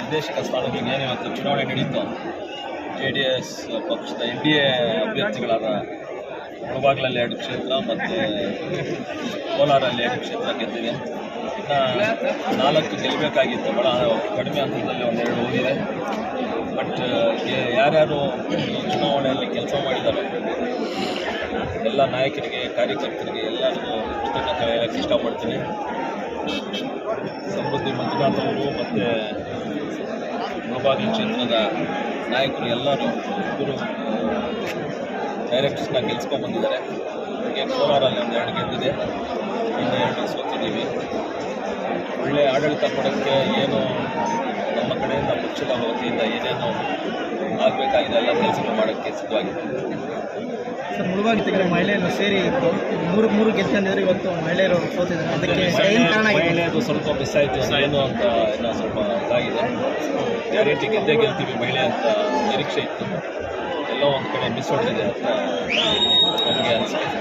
ನಿರ್ದೇಶಕ ಸ್ಥಾನಗಳಿಗೆ ಇವತ್ತು ಚುನಾವಣೆ ನಡೆಯಿತು. ಜೆ ಡಿ ಎಸ್ ಪಕ್ಷದ ಎನ್ ಡಿ ಎ ಅಭ್ಯರ್ಥಿಗಳಾದ ಮುಳಬಾಗ್ಲಲ್ಲಿ ಎರಡು ಕ್ಷೇತ್ರ ಮತ್ತು ಕೋಲಾರಲ್ಲಿ ಎರಡು ಕ್ಷೇತ್ರ ಗೆದ್ದಿವೆ. ಇನ್ನು ನಾಲ್ಕು ಗೆಲ್ಲಬೇಕಾಗಿತ್ತು ಭಾಳ ಕಡಿಮೆ ಹಂತದಲ್ಲಿ ಒಂದೆರಡು ಹೋಗಿದೆ. ಬಟ್ ಯಾರ್ಯಾರು ಚುನಾವಣೆಯಲ್ಲಿ ಕೆಲಸ ಮಾಡಿದ್ದಾರೆ, ಎಲ್ಲ ನಾಯಕರಿಗೆ, ಕಾರ್ಯಕರ್ತರಿಗೆ ಎಲ್ಲರಿಗೂ ಕೃತಜ್ಞತೆ ಹೇಳಕ್ಕೆ ಇಷ್ಟಪಡ್ತೀನಿ. ಸಮೃದ್ಧಿ ಮಂಜುನಾಥ್ ಅವರು ಮತ್ತು ಪ್ರಭಾವಿ ಕ್ಷೇತ್ರದ ನಾಯಕರು ಎಲ್ಲರೂ ಇಬ್ಬರು ಡೈರೆಕ್ಟರ್ಸ್ನ ಗೆಲ್ಸ್ಕೊಂಡು ಬಂದಿದ್ದಾರೆ. ಹಾಗೆ ಕೋಲಾರಲ್ಲಿ ಒಂದು ಎರಡು ಗೆದ್ದಿದೆ. ಇನ್ನು ಎರಡು ಸೋತಿದ್ದೀವಿ. ಒಳ್ಳೆ ಆಡಳಿತ ಕೊಡೋಕ್ಕೆ ಏನು ನಮ್ಮ ಕಡೆಯಿಂದ ಪಕ್ಷದ ವತಿಯಿಂದ ಏನೇನು ಆಗಬೇಕಾಗಿದೆ ಎಲ್ಲ ಕೆಲಸಗಳು ಮಾಡೋಕ್ಕೆ ಸಿದ್ಧವಾಗಿದೆ. ಸರ್ ಮುಳುವಾಗಿ ತೆಗೆದ ಮಹಿಳೆಯನ್ನು ಸೇರಿ ಮೂರು ಮೂರು ಗೆದ್ಕೊಂಡಿದ್ರೆ ಇವತ್ತು ಮಹಿಳೆಯರು ಸೋತಿದ್ದಾರೆ. ಅದಕ್ಕೆ ಏನು ಕಾರಣ ಸ್ವಲ್ಪ ಮಿಸ್ ಆಯಿತು. ಏನು ಅಂತ ಎಲ್ಲ ಸ್ವಲ್ಪ ಇದಾಗಿದೆ. ಗ್ಯಾರಂಟಿ ಗೆದ್ದೇ ಗೆಲ್ತೀವಿ, ಮಹಿಳೆ ಅಂತ ನಿರೀಕ್ಷೆ ಇತ್ತು. ಎಲ್ಲೋ ಒಂದು ಕಡೆ ಮಿಸ್ ಹೊಡೆದಿದೆ ಅಂತ ನನಗೆ ಅನಿಸುತ್ತೆ.